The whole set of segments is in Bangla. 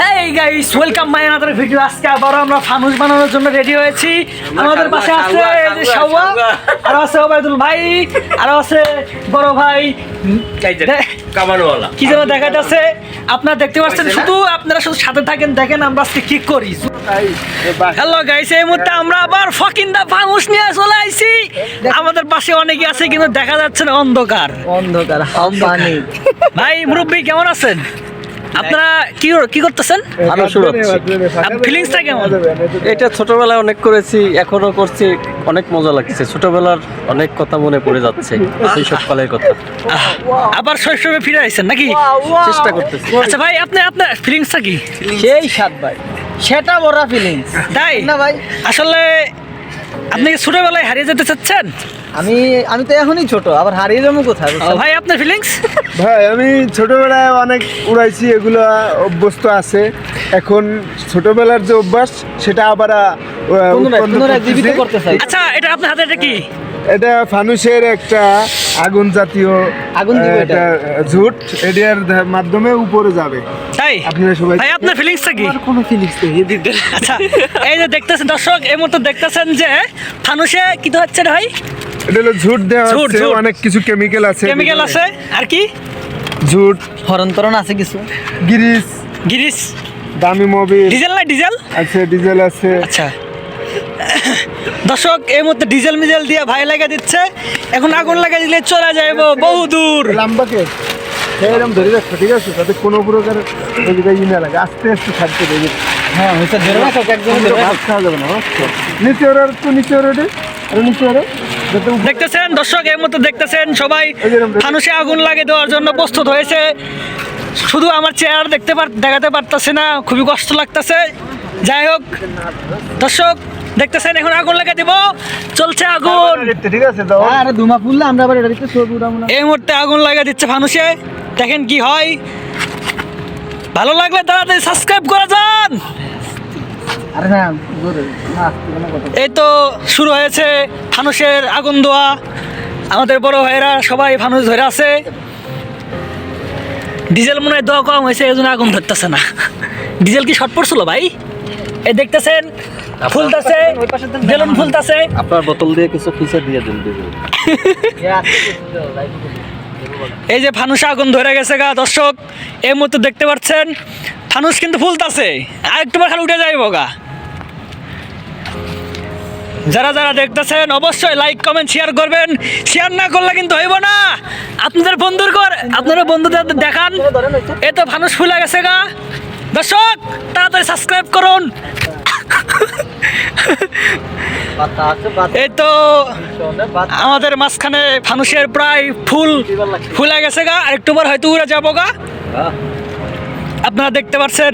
Hey guys welcome my another video আজকে আবারও আমরা ফানুস বানানোর জন্য রেডি হয়েছি। আমাদের পাশে আছে এই যে আর আছে ওবায়দুল ভাই আর আছে বড় ভাই। কি যেন দেখা যাচ্ছে আপনারা দেখতে পাচ্ছেন শুধু আপনারা শুধু সাথে থাকেন দেখেন আমরা আজকে কি করি। হ্যালো গাইস এই মুহূর্তে আমরা আবার ফকিং দা ফানুস নিয়ে চলে আইছি। আমাদের পাশে অনেকে আছে কিন্তু দেখা যাচ্ছে না অন্ধকার। অন্ধকার ভাই মুরব্বী কেমন আছেন? আপনারা কি কি করতেছেন? শুরু ফিলিংসটা কেমন? এটা ছোটবেলায় অনেক করেছি এখনও করছি অনেক মজা লাগছে। ছোটবেলার অনেক কথা মনে পড়ে যাচ্ছে সব কালের কথা। আবার শৈশবে ফিরে আইছেন নাকি? চেষ্টা করতেছি। আচ্ছা ভাই আপনি আপনার ফিলিংসটা কি? সেই সাত ভাই। সেটা বড় ফিলিংস তাই? না ভাই। আসলে আপনি কি ছোটবেলায় হারিয়ে যেতে চাচ্ছেন? আমি আমি তো এখনই ছোট আবার হারিয়ে যাব কোথায় ভাই আপনার ফিলিংস ভাই আমি ছোটবেলায় অনেক উড়াইছি এগুলো অভ্যস্ত আছে। এখন ছোটবেলার যে অভ্যাস সেটা আবার আচ্ছা এটা আপনার হাতে এটা কি? এটা ফানুসের একটা আগুন জাতীয় আগুন এটা। একটা ঝুট এটার মাধ্যমে উপরে যাবে। তাই? আপনারা সবাই ভাই আপনার ফিলিংসটা কি? কোনো ফিলিংস নেই আচ্ছা এই যে দেখতেছেন দর্শক এই মুহূর্তে দেখতেছেন যে ফানুসে কি তো হচ্ছে রে ভাই? এটা হলো ঝুট দেওয়া ঝুট, ঝুট। অনেক কিছু কেমিক্যাল আছে। কেমিক্যাল আছে। আর কি? ঝুট। হরন্তরণ আছে কিছু? গিরিস গিরিস দামি মোবিল ডিজেল না ডিজেল? আছে ডিজেল আছে। আচ্ছা। দর্শক এই মুহূর্তে ডিজেল মিজেল দিয়ে ভাই লাগা দিচ্ছে। এখন আগুন লাগা দিলে চলে যাইব বহু দূর। লাম্বাকে এরকম ধরে রাখছো ঠিক আছে? তাতে কোনো প্রকার এদিকে ই না লাগে আস্তে আস্তে ছাড়তে দেবে। হ্যাঁ হয়েছে ধরে রাখো একজন ধরে রাখো। ভাত খাওয়া যাবে না বুঝছ? নিচে ওরা একটু নিচে ওরা দেখতেছেন দর্শক এই মুহূর্তে দেখতেছেন সবাই ফানুসে আগুন লাগে দেওয়ার জন্য প্রস্তুত হয়েছে। শুধু আমার চেয়ার দেখতে পার দেখাতে পারতেছে না খুবই কষ্ট লাগতেছে। যাই হোক দর্শক দেখতেছেন এখন আগুন লাগা দিব। চলছে আগুন। ঠিক আছে দাও আরে ধুমা ফুললে আমরা আবার এটা দিতে এই মুহূর্তে আগুন লাগা দিচ্ছে ফানুসে দেখেন কি হয়। ভালো লাগলে তাড়াতাড়ি সাবস্ক্রাইব করে যান। এই তো শুরু হয়েছে ফানুষের আগুন দেওয়া আমাদের বড় ভাইয়েরা সবাই ফানুস ধরে আছে। ডিজেল মনে হয় দোয়া কম হয়েছে এই জন্য আগুন ধরতেছে না। ডিজেল কি শর্ট পড়ছিল ভাই? এই দেখতেছেন ফুলতাছে বেলুন ফুলতাছে। আপনার বোতল দিয়ে কিছু খিচে দিয়ে দিন এই যে ফানুসে আগুন ধরে গেছে গা দর্শক এই মুহূর্তে দেখতে পাচ্ছেন ফানুস কিন্তু ফুলতাছে। আর একটু খালি উঠে যাইব গা। যারা যারা দেখতেছেন, অবশ্যই লাইক কমেন্ট শেয়ার করবেন। শেয়ার না করলে কিন্তু হইব না। আপনাদের বন্ধুর কর আপনারা বন্ধুদের দেখান। এ তো ফানুস ফুলে গেছে গা। দর্শক, তাড়াতাড়ি সাবস্ক্রাইব করুন। এই তো আমাদের মাঝখানে ফানুসের প্রায় ফুল ফুলে গেছে গা। আর একটু হয়তো উড়ে যাব গা। আপনারা দেখতে পাচ্ছেন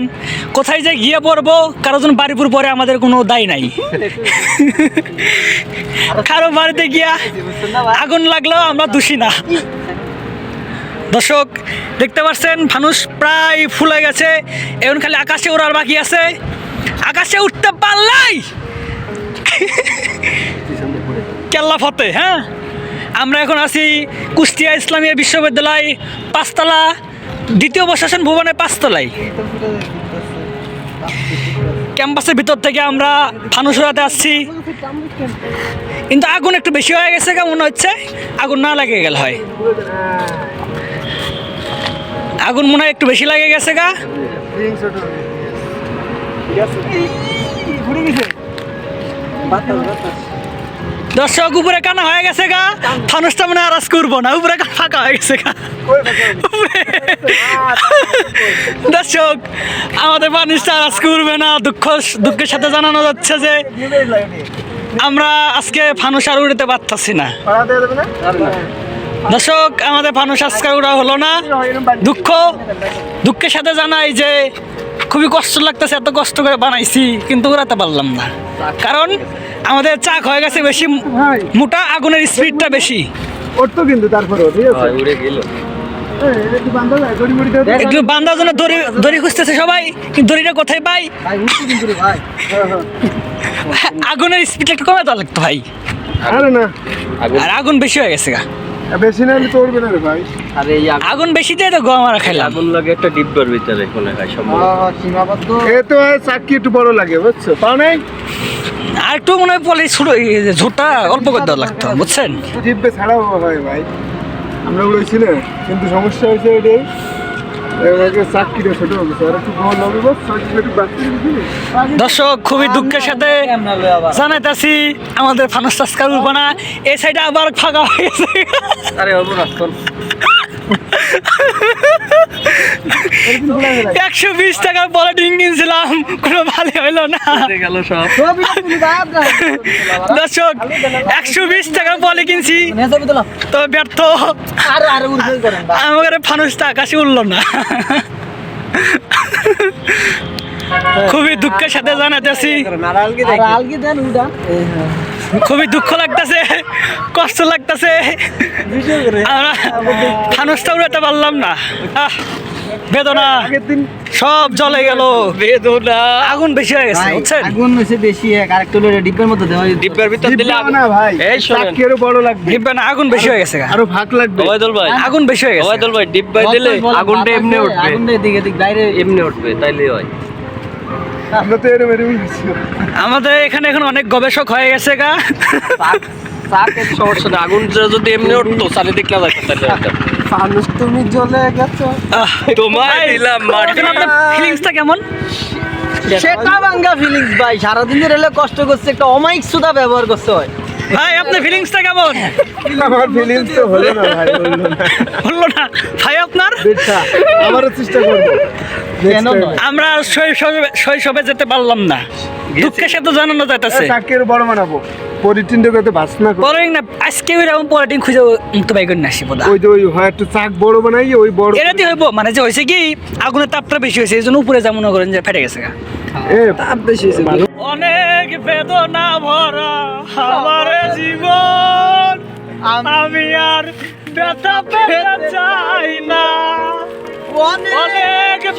কোথায় যে গিয়ে পড়ব কারও জন বাড়িপুর পরে আমাদের কোনো দায় নাই। কারও বাড়িতে গিয়া আগুন লাগলেও আমরা দোষী না। দর্শক দেখতে পাচ্ছেন ফানুস প্রায় ফুলে গেছে এখন খালি আকাশে ওড়ার বাকি আছে। আকাশে উঠতে পারলাই কেল্লা ফতে হ্যাঁ? আমরা এখন আছি কুষ্টিয়া ইসলামিয়া বিশ্ববিদ্যালয় পাঁচতলা দ্বিতীয় প্রশাসন ভবনে পাঁচতলায়। ক্যাম্পাসের ভিতর থেকে আমরা ফানুসুরাতে আসছি। কিন্তু আগুন একটু বেশি হয়ে গেছে, কেমন হচ্ছে? আগুন না লাগে গেল হয়। আগুন মনে হয় একটু বেশি লাগে গেছে গা। দর্শক, উপরে কানা হয়ে গেছে গা। ফানুসটা মনে আরাজ করব না। উপরে ফাঁকা হয়ে গেছে গা। দর্শক, আমাদের ফানুসটা আরাজ করবে না। দুঃখ, দুঃখের সাথে জানানো যাচ্ছে যে, আমরা আজকে ফানুস আর উড়তে পারতাছি না। দর্শক, আমাদের ফানুস আজকে উড়া হলো না। দুঃখ, দুঃখের সাথে জানাই যে, খুবই কষ্ট লাগতেছে, এত কষ্ট করে বানাইছি, কিন্তু উড়াতে পারলাম না। কারণ আমাদের চাক হয়ে গেছে বেশি মোটা আগুনের স্পিডটা বেশি। ওর তো কিন্তু তারপরে ঠিক আছে? হয় উড়ে গেল। একটু বান্ধার জন্য দড়ি দড়ি খুঁজতেছে সবাই কিন্তু দড়িটা কোথায় পাই? রে ভাই। আগুনের স্পিড একটু কমে তো লাগতো ভাই। আরে না। আগুন। আর আগুন বেশি হয়ে গেছে গা। বেশি না হলে না রে ভাই। আর আগুন- আগুন বেশি দিয়ে তো গম মারা খেলাম। আগুন লাগে একটা ডিব্বার ভিতরে হয় সম্ভবত। সীমাবদ্ধ। এ তো হয় চাকরি একটু বড় লাগে বুঝছ? পাও নাই? আর একটু মনে হয় পলি ছোট ঝোটা অল্প করে দেওয়া লাগতো বুঝছেন? জিপে ছাড়াও হয় ভাই আমরা উড়েছি না কিন্তু সমস্যা হয়েছে এটাই দর্শক খুবই দুঃখের সাথে জানাইতাছি আমাদের ফানুস টাস্কার উল্পনা এই সাইডে আবার ফাঁকা হয়ে গেছে। আরে একশো বিশ টাকা পরে ডিং কিনছিলাম কোনো ভালো হইল না। দর্শক একশো বিশ টাকা পলে কিনছি তবে ব্যর্থ। আমাদের ফানুসটা আকাশে উঠল না। খুবই দুঃখের সাথে জানাইতেছি। খুবই দুঃখ লাগতেছে কষ্ট লাগতেছে। আমরা ফানুসটা উড়াতে পারলাম না। বেদনা সব জলে গেল। বেদনা। আগুন বেশি হয়ে গেছে বুঝছেন? আগুন হচ্ছে বেশি এক আরেকটা হলো ডিব্বের মধ্যে দেওয়া ডিব্বার ভিতর দিলে আগুন না ভাই এই শোনেন। আরও বড় লাগবে। দিব্যা না আগুন বেশি হয়ে গেছে আরও ভাগ লাগবে। ওবায়দুল ভাই আগুন বেশি হয়ে গেছে। ওবায়দুল ভাই ডিব্বাই দিলে আগুনটা এমনি উঠবে। আগুনটা এদিকে এদিক বাইরে এমনি উঠবে তাইলে হয়। আমরা তো এরম এরম আমাদের এখানে এখন অনেক গবেষক হয়ে গেছে গা। সমস্যা আগুন যদি এমনি উঠতো চারিদিক না যাইতো তাহলে মানুষ তুমি জ্বলে গেছো। তোমায় দিলাম মাটি। ফিলিংসটা কেমন? সেটা ভাঙ্গা ফিলিংস ভাই। সারাদিন ধরে কষ্ট করছে একটা অমায়িক সুদা ব্যবহার করছে হয়। ভাই আপনার ফিলিংসটা কেমন? আমার ফিলিংস তো হলো না ভাই হলো না। ভাই আপনার? দেখা চেষ্টা করব? আমরা শৈশবে শৈশবে যেতে পারলাম না। দুঃখের সাথে জানানো যাইতেছে। চাকরি আরও বড় বাস না না আজকে খুঁজে মুক্ত বাই করে আসি বোধ ওই যে ওই হয় একটু চাক বড় বানাই ওই বড় এটা দিয়ে হইব মানে যে হয়েছে কি আগুনের তাপটা বেশি হয়েছে এই জন্য উপরে করেন যে ফেটে গেছে গা। এ তাপ বেশি হয়েছে অনেক বেদনা ভরা আমার জীবন আমি আর ব্যথা পেতে চাই না। অনেক